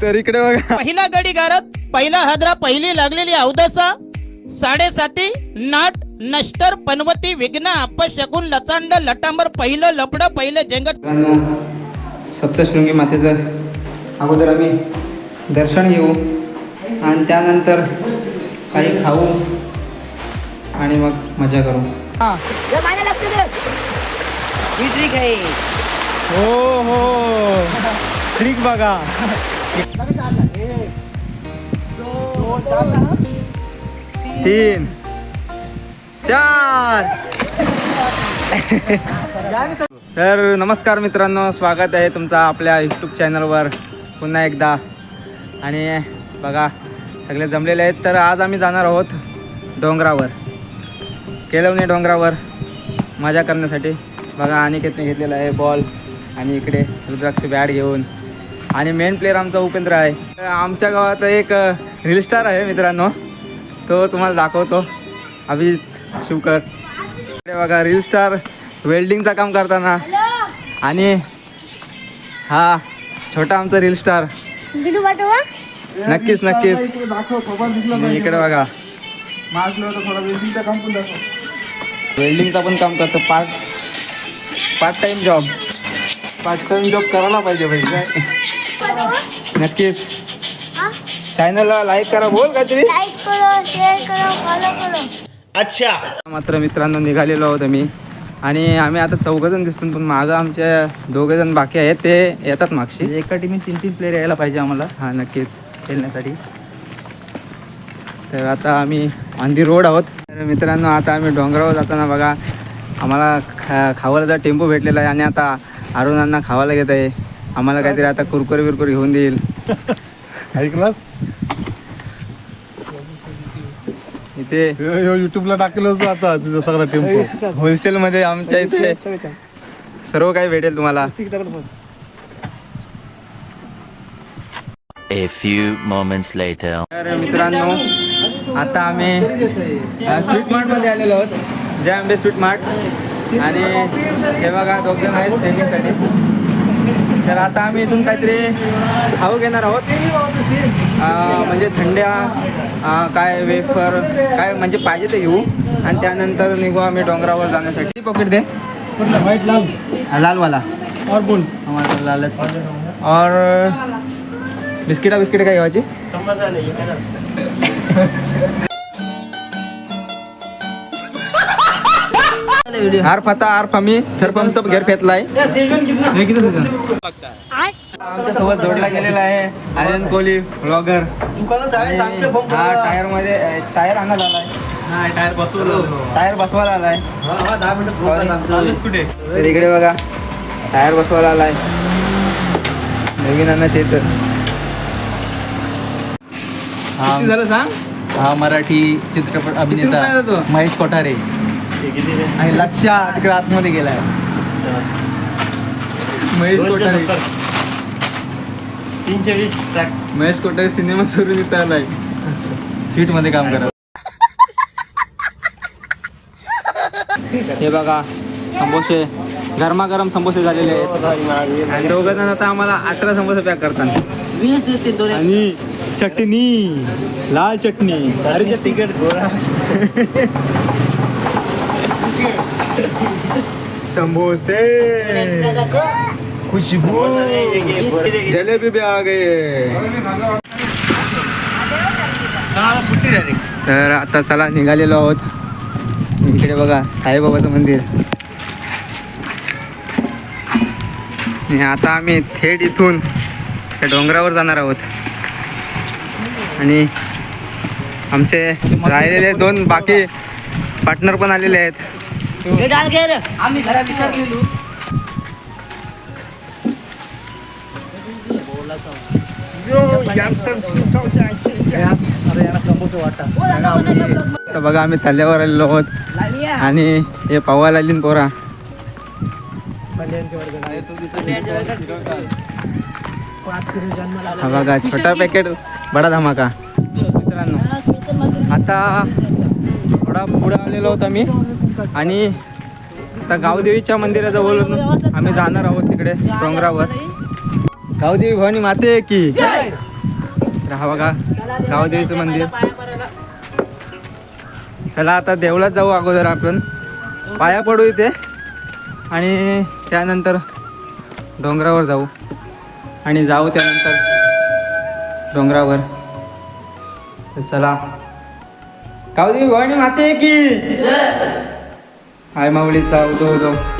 तर इकडे बघा. पहिला गडी गारत पहिला हादरा पहिली लागलेली अवदसा. साडेसाती नाट नष्टर पनवती विघ्न अपशकुन लचांड लटांबर पहिलं लपड पहिलं जंगट. सप्तशृंगी मातेचं अगोदर आम्ही दर्शन घेऊ आणि त्यानंतर काही खाऊ आणि मग मजा करू. ही. ट्रिक आहे. हो हो ट्रिक बघा. तीन चार. तर नमस्कार मित्रांनो स्वागत आहे तुमचा आपल्या यूट्यूब चॅनलवर पुन्हा एकदा. आणि बघा सगळे जमलेले आहेत. तर आज आम्ही जाणार आहोत डोंगरावर. केलवणे डोंगरावर. मजा करण्यासाठी. बघा अनिकेतने घेतलेला आहे बॉल आणि इकडे रुद्राक्ष बॅट घेऊन. आणि मेन प्लेअर आमचा उपेंद्र आहे. आमच्या गावात एक रील स्टार आहे मित्रांनो. तो तुम्हाला दाखवतो. अभिजित शिवकर. इकडे बघा रील स्टार वेल्डिंगचं काम करताना. आणि हा छोटा आमचा रील स्टार नक्कीच नक्कीच. इकडे बघा. वेल्डिंगचा पण काम करतो. Part part time job part time job करायला पाहिजे भाई. काय नक्कीच. हा? चॅनलला लाईक करा बोल काहीतरी. लाईक करो शेअर करो फॉलो करो. मात्र मित्रांनो निघालेलो आहोत आम्ही. आणि आम्ही आता चौघजण दिसतो पण मागं आमच्या दोघे जण बाकी आहेत ते येतात मागशी. एका टीमीत तीन तीन प्लेयर यायला पाहिजे आम्हाला. हां नक्कीच. खेळण्यासाठी. तर आता आम्ही ऑन दी रोड आहोत. तर मित्रांनो आता आम्ही डोंगरावर जाताना बघा आम्हाला खा खावायला टेम्पो भेटलेला आहे आणि आता अरुणांना खावायला घेत आहे. आम्हाला काहीतरी आता कुरकुरे बिरकुरे घेऊन देईल. ऐकलं इथे युट्यूबला टाकलं होतं आता तुझं सगळा टेम्पो होलसेलमध्ये आमच्या इथे सर्व काही भेटेल तुम्हाला. A few moments later. तर मित्रांनो आता आम्ही स्वीट मार्टमध्ये आलेलो आहोत. जय आंबे स्वीट मार्ट आणि हे बघा दोघ जण आहेत सेविंगसाठी तर आता आम्ही इथून काहीतरी खाऊ घेणार आहोत. म्हणजे थंड्या काय वेफर काय म्हणजे पाहिजे ते घेऊ. आणि त्यानंतर निघू आम्ही डोंगरावर जाण्यासाठी. पॉकेट दे. हा, लालवाला. और बोल हमारा लाल. और बिस्किटा बिस्किट काय घ्यायची आर्फ आता आर्फ आम्ही थरपम सब घेर फेतलाय. आमच्यासोबत जोडला गेलेला आहे आर्यन कोहली ब्लॉगर हा टायरमध्ये टायर आणायला आलाय. टायर बसवला टायर बसवायला आलाय. Sorry. तर इकडे बघा टायर बसवायला आलाय. नवीन अण्णा चेतन हा. झालं सांग? हा मराठी चित्रपट? अभिनेता महेश कोठारे. आणि लक्षा तिकडे आतमध्ये गेलाय. महेश कोठारे. महेश कोठारे सिनेमा सोडून इथं आलाय. स्वीटमध्ये काम करा हे बघा समोसे. गरमागरम समोसे झालेले आहेत. आणि दोघं जण आता आम्हाला अठरा समोसे पॅक करतात. आणि चटणी. लाल चटणी. अरे तिकट गोळा. समोसे. खुशबू जलेबी भी आ गए तर आता चला निघालेलो आहोत. इकडे बघा साईबाबाचं मंदिर. आणि आता आम्ही थेट इथून त्या डोंगरावर जाणार आहोत. आणि आमचे राहिलेले दोन बाकी पार्टनर पण आलेले आहेत. आम्ही घरा विसरलेलो. आता बघा आम्ही तल्ल्यावर आलेलो आहोत. आणि हे पवायला आली न पोरा. हा बघा छोटा पॅकेट बडा धमाका. मित्रांनो आता थोडा पुढे आलेलो आहोत आम्ही. आणि आता गावदेवीच्या मंदिराजवळ आम्ही जाणार आहोत तिकडे डोंगरावर. गावदेवी भवानी माते की? राहावा का बघा गावदेवीचं मंदिर. चला आता देवळात जाऊ अगोदर आपण. पाया पडू इथे. आणि त्यानंतर डोंगरावर जाऊ. आणि जाऊ त्यानंतर डोंगरावर. चला. गावदेवी भवानी माते की? हाय माऊलीचा उदो उदो.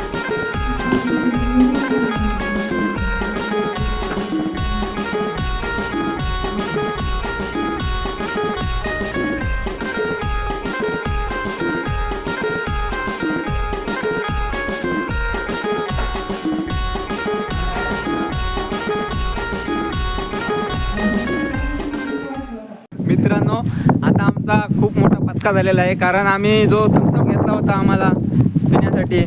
पचका झालेला आहे. कारण आम्ही जो थम्सअप घेतला होता आम्हाला पिण्यासाठी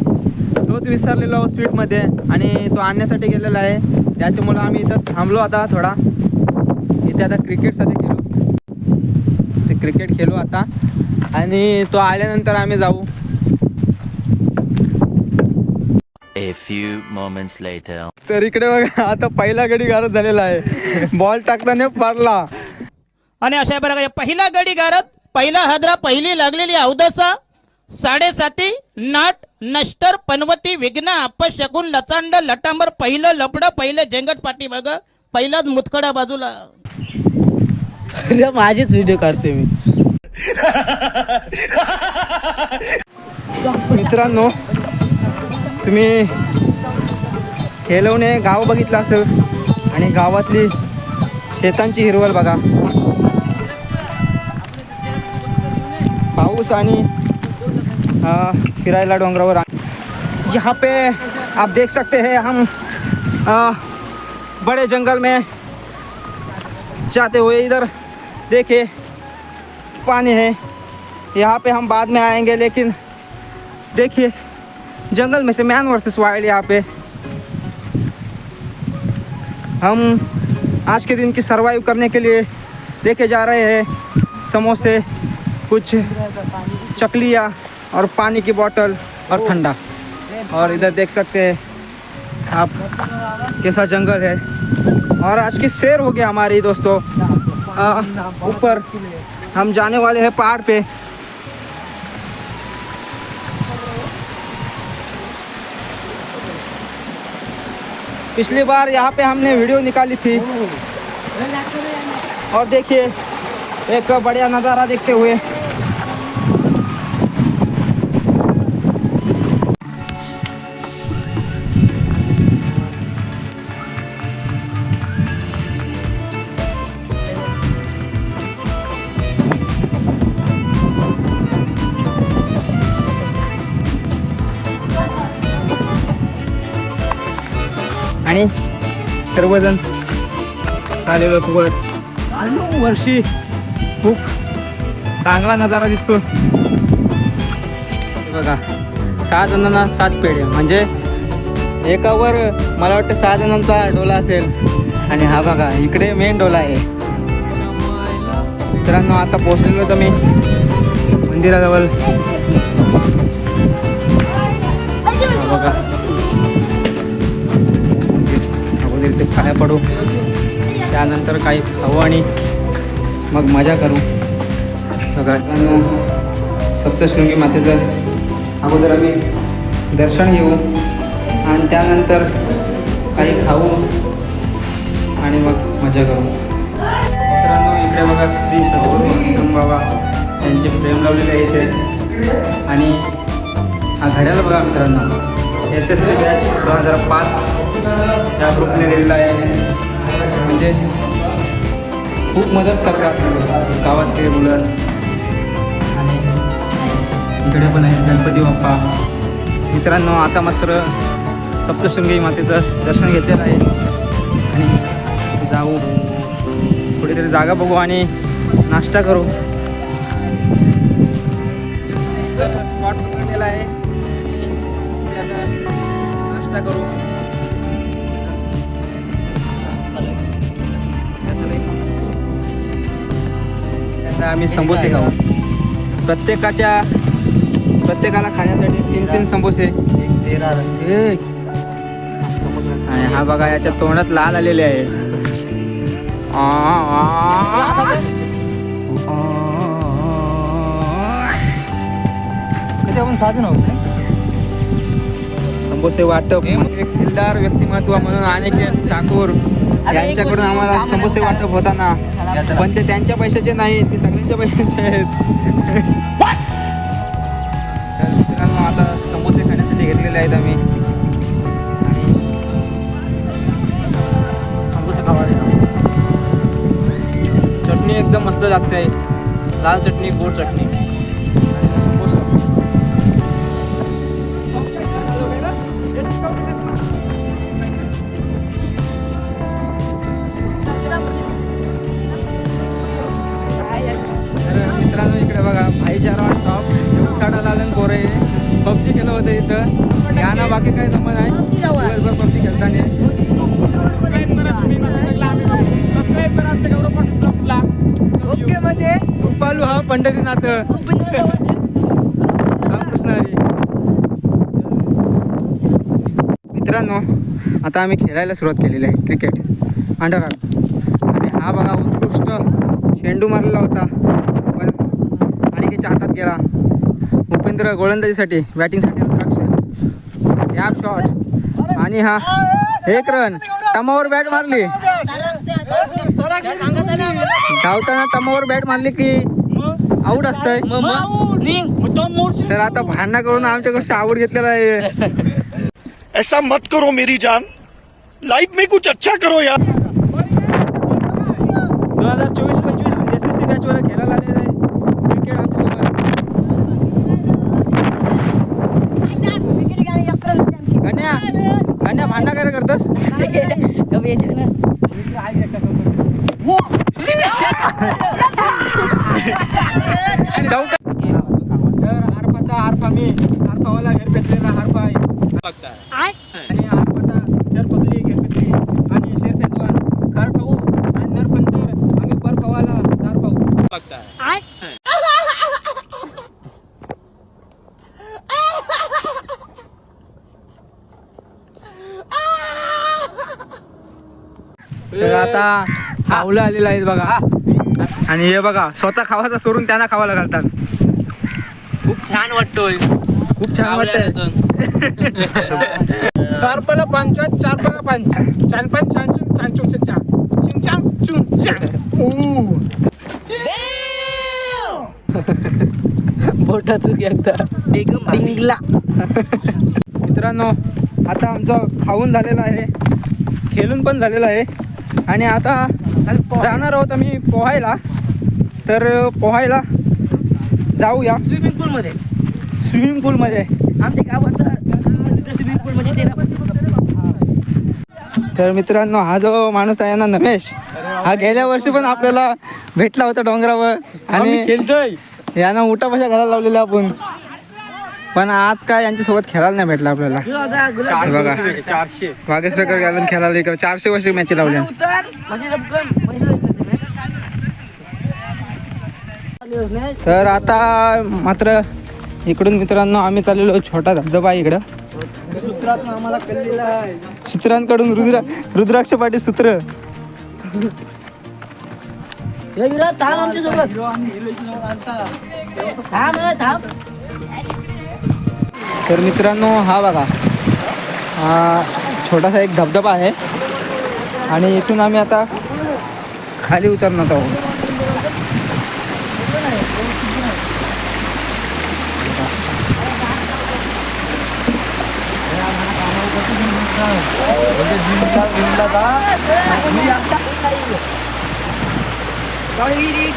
तोच विसरलेलो आहोत स्वीटमध्ये आणि तो आणण्यासाठी गेलेला आहे. त्याच्यामुळं आम्ही इथं थांबलो आता थोडा. इथे आता क्रिकेटसाठी खेळू. ते क्रिकेट खेळू आता. आणि तो आल्यानंतर आम्ही जाऊ. A few moments later. तर इकडे बघा आता पहिला गडी गारद झालेला आहे. बॉल टाकताना पाडला आणि अशा प्रकारे पहिला गडी गारत पहिला हदरा पहिली लागलेली अवदसा साडेसाती नाट नष्टर पनवती विघ्न अपशकुन लचांड लटांबर पहिलं लपड पहिलं जेंगट पाठी बघ पहिलाच मुतखडा बाजूला. अरे माझेच व्हिडिओ काढते मी. मित्रांनो तुम्ही खेळवणे गाव बघितलं असेल आणि गावातली शेतांची हिरवळ बघा. आणि अ, फिरायला डोंगरावर आ- यहाँ पे आप देख सकते हैं हम अ, बड़े जंगल में जाते हुए इधर देखिए पानी है। यहाँ पे हम बाद में आएँगे लेकिन देखिए जंगल में से मैन वर्सेस वाइल्ड यहाँ पे। हम आज के दिन की सरवाइव करने के लिए लेके जा रहे हैं समोसे। कुछ चकलिया और पानी की बोतल और ठंडा। और इधर देख सकते हैं आप कैसा जंगल है। और आज की शेर हो गया हमारी दोस्तों। ऊपर हम जाने वाले हैं पहाड़ पे। पिछली बार यहाँ पे हमने वीडियो निकाली थी। और देखिए, एक बढ़िया नज़ारा देखते हुए। आणि सर्वजण आलेलो सोबत. वर्षी खूप चांगला नजारा दिसतो. हे बघा सहा जणांना सात पेढे म्हणजे एकावर मला वाटतं सहा जणांचा डोला असेल. आणि हा बघा इकडे मेन डोला आहे. मित्रांनो आता पोचलेलो तर मी मंदिराजवळ. पडू. त्यानंतर काही खाऊ आणि मग मजा करू. बघा सप्तशृंगी मातेचं अगोदर आम्ही दर्शन घेऊ. आणि त्यानंतर काही खाऊ आणि मग मजा करू. मित्रांनो इकडे बघा श्री सप्तम बाबा यांचे फ्रेम लावलेले आहे इथे. आणि हा घड्याला बघा मित्रांनो. एस एस सी बॅच दोन हजार पाच त्या ग्रुपने दिलेला आहे. म्हणजे खूप मदत करतात गावातले मुलं. आणि इकडे पण आहे गणपती बाप्पा. मित्रांनो आता मात्र सप्तशृंगी मातेचं दर्शन घेतलेलं आहे. आणि जाऊ. कुठेतरी जागा बघू आणि नाश्ता करू. स्पॉट पकडलेला आहे. नाश्ता करू. आम्ही समोसे खाऊ. प्रत्येकाच्या प्रत्येकाला खाण्यासाठी तीन तीन समोसे. आणि हा. बघा याच्या तोंडात लाल आलेले आहे. कधी आपण साधन आहोत समोसे वाटप. एक दिलदार व्यक्तिमत्व म्हणून अनेक ठाकूर यांच्याकडून आम्हाला समोसे वाटप होताना. पण ते त्यांच्या पैशाचे नाही ते सगळ्यांच्या पैशाचे आहेत. तर मित्रांनो आता समोसे खाण्यासाठी घेतलेले आहेत आम्ही. समोसे खावायला चटणी एकदम मस्त लागते. लाल चटणी गोड चटणी. पंढरीनाथ. रामकृष्ण हरी. मित्रांनो आता आम्ही खेळायला सुरुवात केलेली आहे क्रिकेट. अंडर आणि हा बघा उत्कृष्ट चेंडू मारलेला होता. पण त्याच्या हातात गेला. उपेंद्र गोलंदाजीसाठी बॅटिंगसाठी रुद्राक्ष. गॅप शॉट आणि हा एक रन टमावर बॅट मारली. धावताना टमावर बॅट मारली की आऊट असतंय. तर आता भांडणा करून आमच्याकडे आवड घेतलेला आहे. ऐसा मत करो मेरी जान। लाइफ में कुछ अच्छा करो यार। दोन हजार चोवीस पंचवीस एस एस सी बॅचवर खेळायला आलेले आहे. क्रिकेट आमच्यासोबत. गण्या गण्या भांडणा काय करतोस? चौका आरपाचा आरपा मी आरपावाला घेर पेटलेला आरपा आहे आणि आरपाचा चर पगली घेर पेटली आणि शेर पेटवान खार आणि नरपंतर आम्ही चार पाहू तर आता खावलं आलेलं आहे बघा. आणि हे बघा स्वतः खावाचा सोडून त्यांना खावायला घालतात. खूप छान वाटतोय. खूप छान वाटतंय. चार पला पाच चार पला पाच चार पाच छान छान चुक चार चिंग चांग चुंग चांग मोठा चूक एकदा मित्रांनो आता आमचं खाऊन झालेलं आहे. खेळून पण झालेलं आहे. आणि आता जाणार आहोत आम्ही पोहायला. तर पोहायला जाऊया. स्विमिंग पूल मध्ये. स्विमिंग पूलमध्ये आमच्या गावाचा स्विमिंग पूल म्हणजे तेरा तर मित्रांनो हा जो माणूस आहे ना नमेश हा गेल्या वर्षी पण आपल्याला भेटला होता डोंगरावर. आणि खेळतोय. यानं उठा पशा घालायला लावलेला आपण. पण आज काय यांच्यासोबत खेळायला नाही भेटला आपल्याला. बघा. चारशे. वागेश्वरकर घालून खेळायला इकडे चारशे वर्ष मॅच लावल्या तर आता मात्र इकडून मित्रांनो आम्ही चाललेलो छोटा धबधबा आहे इकडं. सूत्रांकडून रुद्र रुद्राक्ष पाटील सूत्र. विराट थांब आमच्यासोबत थांब थांब. तर मित्रांनो हा बघा. हा छोटासा एक धबधबा आहे. आणि इथून आम्ही आता खाली उतरणार आहोत.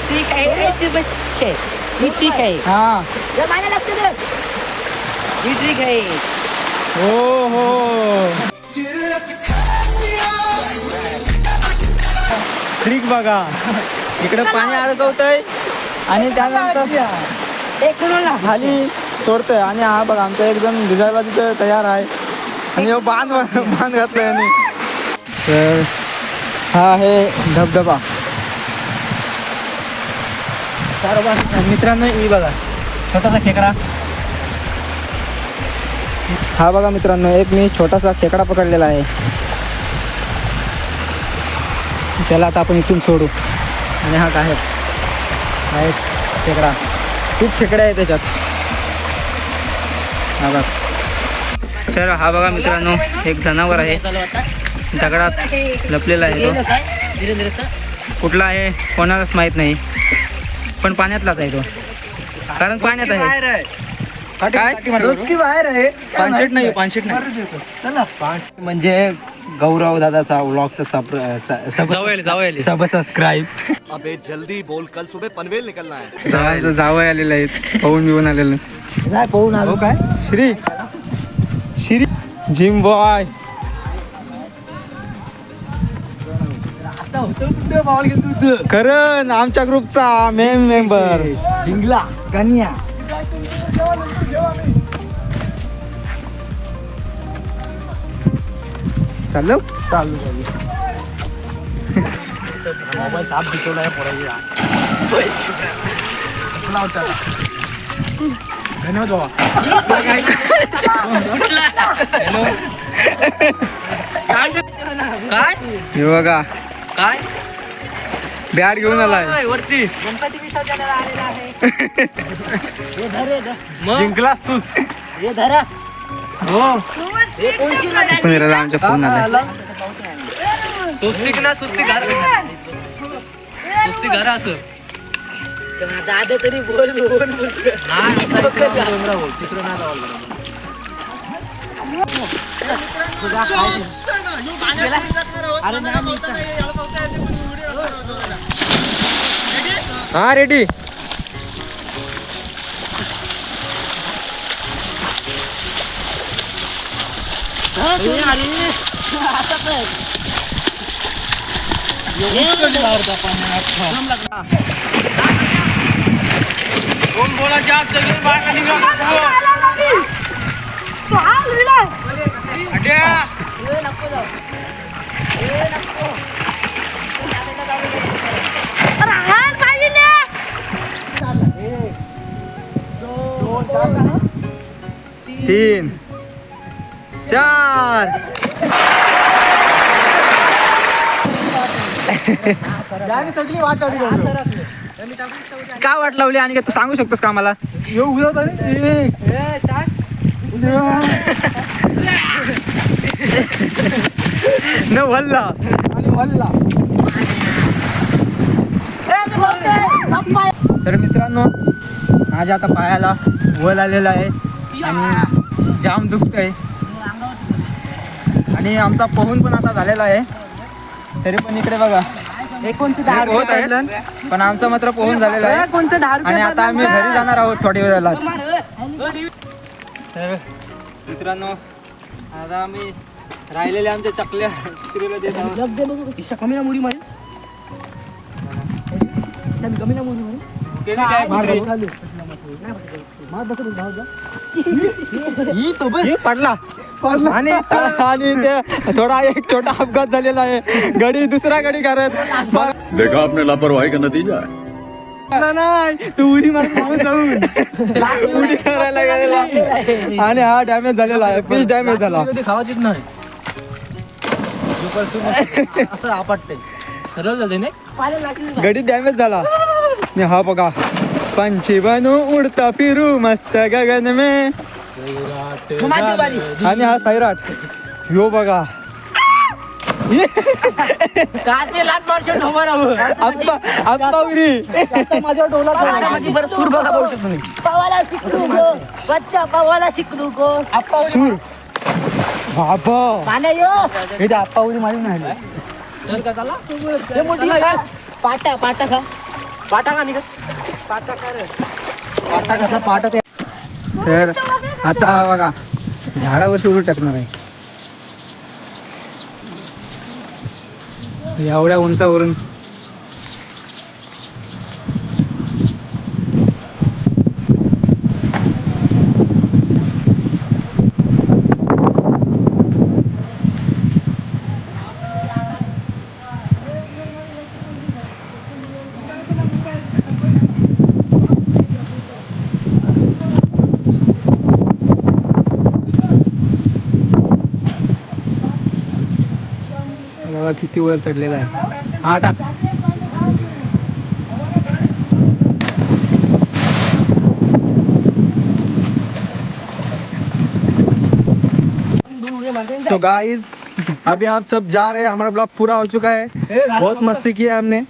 ठीक आहे ठीक आहे. ही. माझ्या ही ठीक आहे हो हो ट्रिक बघा. इकडे पाणी अडकवतंय आणि त्यानंतर खाली सोडतंय. आणि हा बघा आमचा एक जण भिजायला तिथं तयार आहे. आणि ह्यो बांध बांध घातलाय आणि तर हा आहे धबधबा. मित्रांनो ही बघा छोटासा खेकडा. हा बघा मित्रांनो एक मी छोटासा खेकडा पकडलेला आहे. त्याला आता आपण इथून सोडू. आणि हा काय? हा एक खेकडा. खूप खेकडे आहे त्याच्यात. हा बघ. तर हा बघा मित्रांनो एक जनावर आहे. दगडात लपलेला आहे तो. कुठला आहे कोणालाच माहीत नाही. पण पाण्यातलाच आहे तो. कारण पाण्यात आहे. काय? की बाहेर आहे. पानशेट नाही पानशेट नाही. म्हणजे गौरव दादाचा व्लॉगचा सब सब सबस्क्राईब जावायचं जावं आलेलं आहे. पाहून बिवून आलेलं नाही पाहून आलो. काय? श्री. श्री. Gym boy. करण आमच्या ग्रुपचा मेन मेंबर हिंगला गनिया. चाललो? चालू चालू. मोबाईल साफ दिसवला धन्यवाद बाबा. हे बघा. काय? बॅट घेऊन आलाय. वरती? गणपती विसर्जनाला आलेला आहे. हे धर हे धर. जिंकलास तूच. हे धरा. हो. कोणची रोड आहे? पण याला आमच्या फोन आलाय सुस्ती ना सुस्ती घर. सुस्ती घर असं. दादा तरी बोल बोल बोल. हा रेडी? कोण बोलायचे आज सगळे बाहेर तीन. चार. सगळी वाट का वाट लावली आणि तू सांगू शकतोस का आम्हाला? येऊ न वल्ला. तर मित्रांनो माझ्या आता पायाला वल आलेला आहे आणि जाम दुखतंय. आणि आमचा पोहून पण आता झालेला आहे. तरी पण इकडे बघा. दहा होत आहे पण आमचा मात्र पोहून झालेला आहे. कोणतं दहा आणि आता आम्ही घरी जाणार आहोत थोड्या वेळाला. तर मित्रांनो आता आम्ही राहिलेल्या आमच्या चकल्या चिरीला देत आहोत. कमी ना मुडी मध्ये मुडी कुत्री? ही पडला. आणि आणि ते थोडा एक छोटा अपघात झालेला आहे. गडी दुसरा गडी करत देखा आपने लापरवाही का नतीजा है? मला नाही तू उडी मारून मागून जाऊन. उडी मारायला गेलेला. आणि हा डॅमेज झालेला आहे. फिश डॅमेज झाला. खावायचीच नाही असं आपटते सरळ झाले नाही? गडी डॅमेज झाला. आणि हा बघा. पंछी बनू उडता फिरू मस्त गगन में. आणि हा सैराट यो बघा. आप्पा आप्पा उरी माझ्या डोला माझी बरं सूर बघा पाहू शकतो पवाला शिकरू गो. बच्चा पवाला शिकरू गो. सूर बाबा. यो. हे ते आप्पा उरी मारी नाही हे मोठी पाटा पाटा खा. पाटा निघा. पाटा खा रे. पाटा कसा पाटा तर आता बघा झाडावर उडून टाकणार आहे. एवढ्या उंचावरून बाबा किती वर चढलेला आहे? हा टाक. तो गाइस अभी आप सब जा रहे हैं हमारा ब्लॉग पूरा हो चुका है। बहुत मस्ती किया हमने।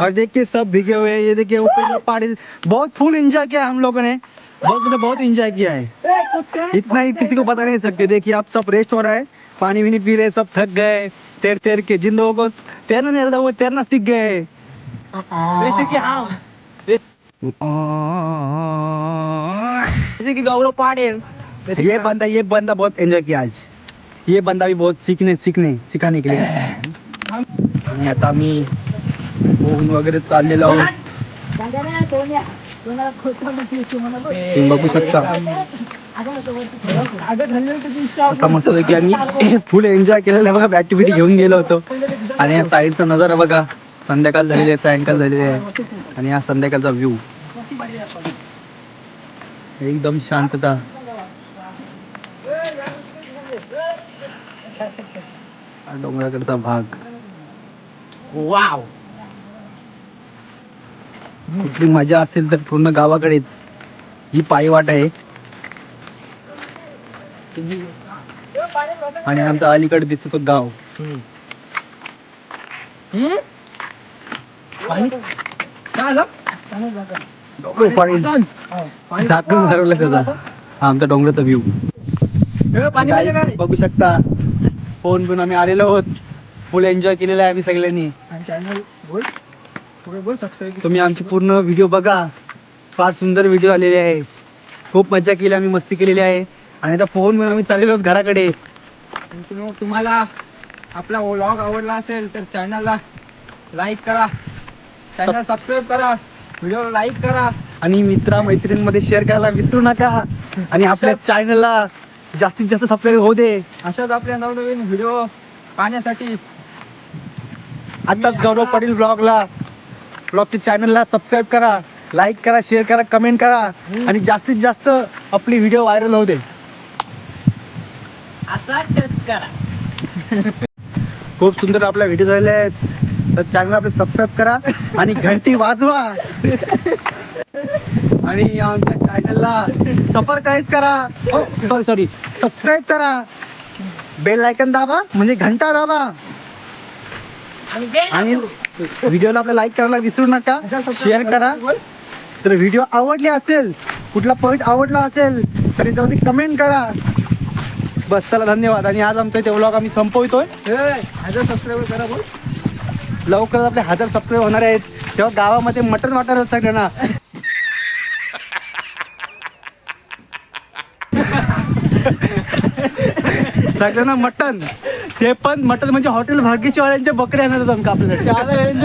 और देखिए सब भीगे हुए हैं। ये देखिए ऊपर पहाड़ी बहुत फुल एंजॉय किया हम लोगों ने। बहुत मतलब बहुत एंजॉय किया है। इतना ही किसी को बता नहीं सकते देखिए आप सब रेस्ट हो रहा है। पानी भी नहीं पी रहे सब थक गए तैर तैर के जिन लोगों को तैरना नहीं आता वो तैरना सीख गए। जैसे की हाँ जैसे की गौरव पाडेल ये बंदा ये बंदा बहुत एंजॉय किया आज। ये बंदा भी बहुत सीखने सीखने सिखाने के लिए। आणि आता मी पोहून वगैरे चाललेलो आहोत तुम्ही बघू शकता। आता मस्त की आम्ही फुल एन्जॉय केलेला आहे बघा ऍक्टिव्हिटी घेऊन गेलो होतो. आणि या साईडचा नजारा बघा संध्याकाळ झालेली आहे सायंकाळ झालेली आहे. आणि हा संध्याकाळचा व्ह्यू एकदम शांतता. डोंगराकडचा भाग. वाव कुठली मजा असेल तर पूर्ण गावाकडेच. ही पायवाट आहे. आणि आमचा अलीकडे दिसतो गाव. झाकून भरवलं त्याचा. आमचा डोंगराचा व्ह्यू बघू शकता. फोन पण आम्ही आलेलो आहोत. फुल एन्जॉय केलेला आहे आम्ही सगळ्यांनी. तुम्ही आमची पूर्ण व्हिडिओ बघा. फार सुंदर व्हिडिओ आलेले आहे. खूप मजा केली आम्ही मस्ती केलेली आहे. आणि आता फोन पण आम्ही चाललेलो घराकडे. तुम- तुम्हाला आपला व्लॉग आवडला असेल तर चॅनलला लाईक करा. चॅनल सबस्क्राईब करा. व्हिडिओ लाईक करा. आणि मित्रा मैत्रिणींमध्ये शेअर करायला विसरू नका. आणि आपल्या चॅनलला जास्तीत जास्त सबस्क्राईब होऊ दे. अशाच आपल्या नवनवीन व्हिडिओ पाहण्यासाठी आताच गौरव पाटील ब्लॉगला ब्लॉगच्या चॅनलला सबस्क्राईब करा लाईक करा शेअर करा कमेंट करा. आणि जास्तीत जास्त आपली व्हिडिओ व्हायरल होऊ दे. असा करा. खूप सुंदर आपल्या व्हिडिओ झालेले आहेत. तर चॅनल आपले सबस्क्राईब करा आणि घंटी वाजवा. आणि आमच्या चॅनलला सफर काहीच करा. सॉरी सॉरी सबस्क्राईब करा. बेल आयकन दाबा म्हणजे घंटा दाबा. आणि व्हिडिओला आपल्या लाईक करायला विसरू नका. शेअर करा. तर व्हिडिओ आवडले असेल कुठला पॉईंट आवडला असेल तर याच्यावरती कमेंट करा. बस चला धन्यवाद. आणि आज आमचा इथे व्लॉग आम्ही संपवतोय. हजार सबस्क्राईब करा बोल लवकरच आपले हजार सबस्क्राईब होणार आहेत. तेव्हा गावामध्ये मटण वाटणार सगळ्यांना. सगळ्यांना मटण. ते पण मटण म्हणजे हॉटेल भाग्यचीवाल्यांचे बकडे आणत आमका आपल्यासाठी.